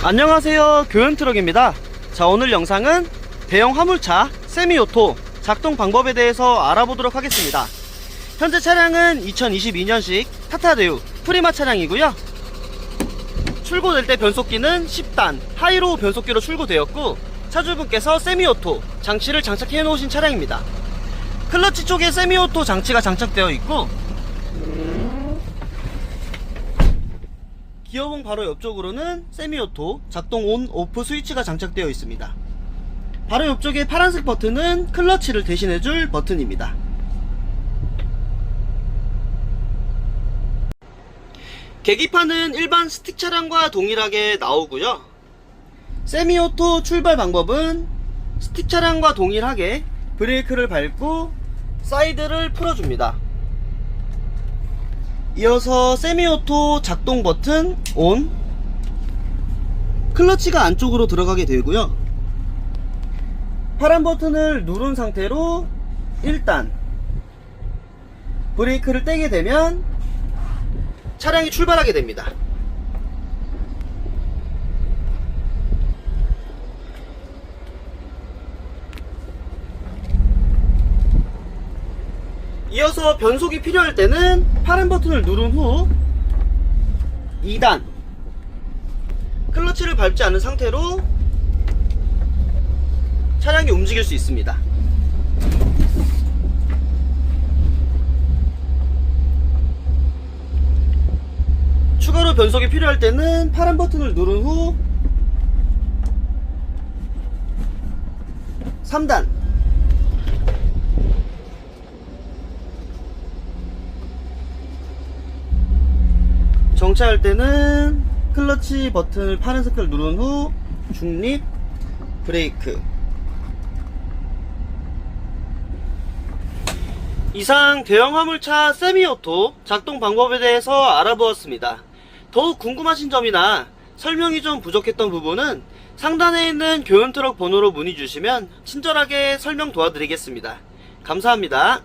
안녕하세요. 교현트럭입니다. 자 오늘 영상은 대형 화물차 세미오토 작동 방법에 대해서 알아보도록 하겠습니다. 현재 차량은 2022년식 타타데우 프리마 차량이고요. 출고될 때 변속기는 10단 하이로우 변속기로 출고되었고 차주분께서 세미오토 장치를 장착해 놓으신 차량입니다. 클러치 쪽에 세미오토 장치가 장착되어 있고 기어봉 바로 옆쪽으로는 세미오토 작동 온 오프 스위치가 장착되어 있습니다. 바로 옆쪽에 파란색 버튼은 클러치를 대신해줄 버튼입니다. 계기판은 일반 스틱 차량과 동일하게 나오고요. 세미오토 출발 방법은 스틱 차량과 동일하게 브레이크를 밟고 사이드를 풀어줍니다. 이어서 세미오토 작동 버튼 온. 클러치가 안쪽으로 들어가게 되고요. 파란 버튼을 누른 상태로 1단 브레이크를 떼게 되면 차량이 출발하게 됩니다 이어서 변속이 필요할 때는 파란 버튼을 누른 후 2단 클러치를 밟지 않은 상태로 차량이 움직일 수 있습니다. 추가로 변속이 필요할 때는 파란 버튼을 누른 후 3단 정차할 때는 클러치 버튼을 파란색을 누른 후 중립 브레이크 이상 대형 화물차 세미오토 작동 방법에 대해서 알아보았습니다. 더욱 궁금하신 점이나 설명이 좀 부족했던 부분은 상단에 있는 교훈 트럭 번호로 문의 주시면 친절하게 설명 도와드리겠습니다. 감사합니다.